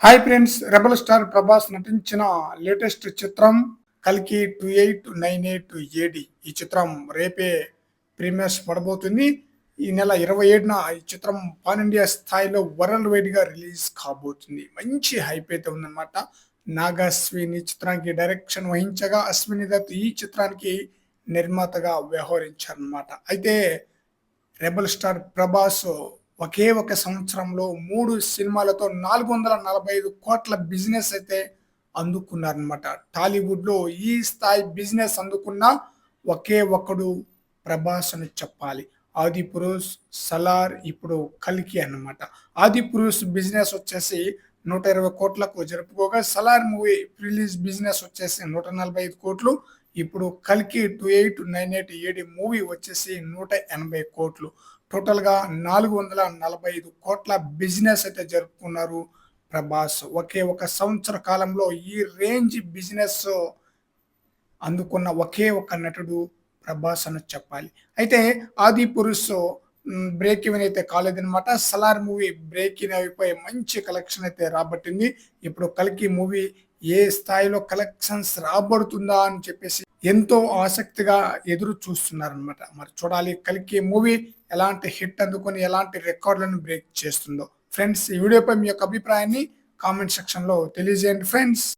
Hi friends rebel star Prabhas నటించిన latest చిత్రం కల్కి two eight nine eight AD ఈ చిత్రం రేపే ప్రీమియర్స్ పడబోతుంది. ఈ నెల ఇరవై ఏడున ఈ చిత్రం పాన్ ఇండియా స్థాయిలో వరల్డ్ వైడ్గా రిలీజ్ కాబోతుంది. మంచి హైప్ అయితే ఉందన్నమాట. నాగాశ్విని చిత్రానికి డైరెక్షన్ వహించగా అశ్విని దత్ ఈ చిత్రానికి నిర్మాతగా వ్యవహరించారనమాట అయితే రెబల్ స్టార్ ప్రభాస్ ఒకే ఒక సంవత్సరంలో మూడు సినిమాలతో నాలుగు వందల నలభై ఐదు కోట్ల బిజినెస్ అయితే అందుకున్నారనమాట టాలీవుడ్లో ఈ స్థాయి బిజినెస్ అందుకున్న ఒకే ఒక్కడు ప్రభాస్ అని చెప్పాలి. ఆది పురుష్ సలార్ ఇప్పుడు కల్కి అన్నమాట. ఆది పురుష్ బిజినెస్ వచ్చేసి నూట ఇరవై కోట్లకు జరుపుకోగా సలార్ మూవీ రిలీజ్ బిజినెస్ వచ్చేసి నూట నలభై ఐదు కోట్లు. ఇప్పుడు కల్కి two eight nine eight AD movie వచ్చేసి నూట ఎనభై కోట్లు. టోటల్గా నాలుగు వందల నలభై ఐదు కోట్ల బిజినెస్ అయితే జరుపుకున్నారు ప్రభాస్. ఒకే ఒక సంవత్సర కాలంలో ఈ రేంజ్ బిజినెస్ అందుకున్న ఒకే ఒక నటుడు ప్రభాస్ అని చెప్పాలి. అయితే ఆది పురుష్ బ్రేక్ ఇవన్ అయితే కాలేదనమాట సలార్ మూవీ బ్రేక్ ఇన్ అయిపోయి మంచి కలెక్షన్ అయితే రాబట్టింది. ఇప్పుడు కల్కి మూవీ ఏ స్థాయిలో కలెక్షన్స్ రాబడుతుందా అని చెప్పేసి ఎంతో ఆసక్తిగా ఎదురు చూస్తున్నారనమాట మరి చూడాలి కలికి మూవీ ఎలాంటి హిట్ అందుకొని ఎలాంటి రికార్డులను బ్రేక్ చేస్తుందో. ఫ్రెండ్స్ ఈ వీడియోపై మీ యొక్క అభిప్రాయాన్ని కామెంట్ సెక్షన్లో తెలియజేయండి ఫ్రెండ్స్.